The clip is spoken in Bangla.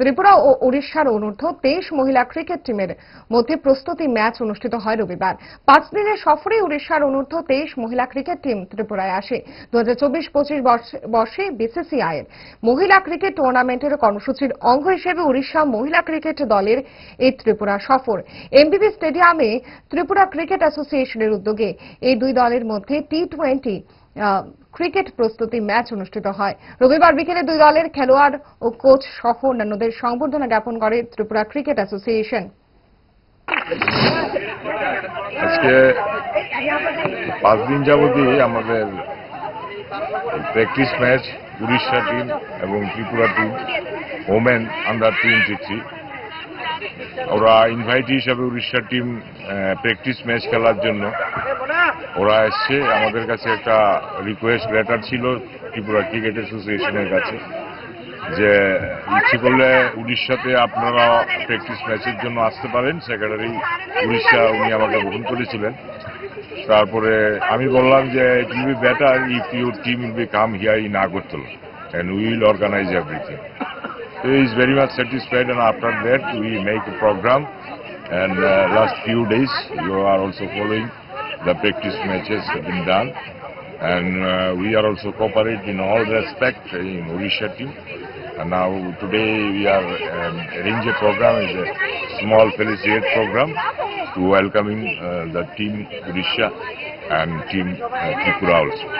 ত্রিপুরা ও ওড়িশার অনূর্ধ্ব তেইশ মহিলা ক্রিকেট টিমের মধ্যে প্রস্তুতি ম্যাচ অনুষ্ঠিত হয় রবিবার। পাঁচ দিনের সফরে ওড়িশার অনূর্ধ্ব তেইশ মহিলা ক্রিকেট টিম ত্রিপুরায় আসে। দু হাজার চব্বিশ পঁচিশ বর্ষে বিসিসিআই এর মহিলা ক্রিকেট টুর্নামেন্টের কর্মসূচির অঙ্গ হিসেবে ওড়িশা মহিলা ক্রিকেট দলের এই ত্রিপুরা সফর। এমবিবি স্টেডিয়ামে ত্রিপুরা ক্রিকেট অ্যাসোসিয়েশনের উদ্যোগে এই দুই দলের মধ্যে টি টোয়েন্টি ক্রিকেট প্রস্তুতি ম্যাচ অনুষ্ঠিত হয়। রবিবার বিকেলে দুই দলের খেলোয়াড় ও কোচ সহ অন্যান্যদের সংবর্ধনা জ্ঞাপন করে ত্রিপুরা ক্রিকেট অ্যাসোসিয়েশন। আজকে পাঁচ দিন যাবতই আমাদের প্র্যাকটিস ম্যাচ উড়িষ্যা টিম এবং Tripura team women under twenty ওরা ইনভাইট হিসাবে উড়িষ্যা টিম প্র্যাকটিস ম্যাচ খেলার জন্য। ওরা এসছে আমাদের কাছে একটা রিকোয়েস্ট লেটার ছিল ত্রিপুরা ক্রিকেট অ্যাসোসিয়েশনের কাছে যে ইচ্ছে করলে উড়িষ্যাতে আপনারা প্র্যাকটিস ম্যাচের জন্য আসতে পারেন। সেক্রেটারি উড়িষ্যা উনি আমাকে গ্রহণ করেছিলেন। তারপরে আমি বললাম যে it will be better if your team will be come here in Agartala and will organise everything So he is very much satisfied and after that we make a program and uh, last few days you are the practice matches have been done and uh, we are also cooperate in all respect in Odisha team and now today we are um, arrange a program is a small felicitate program to welcoming uh, the team Odisha and team uh, Tripura also.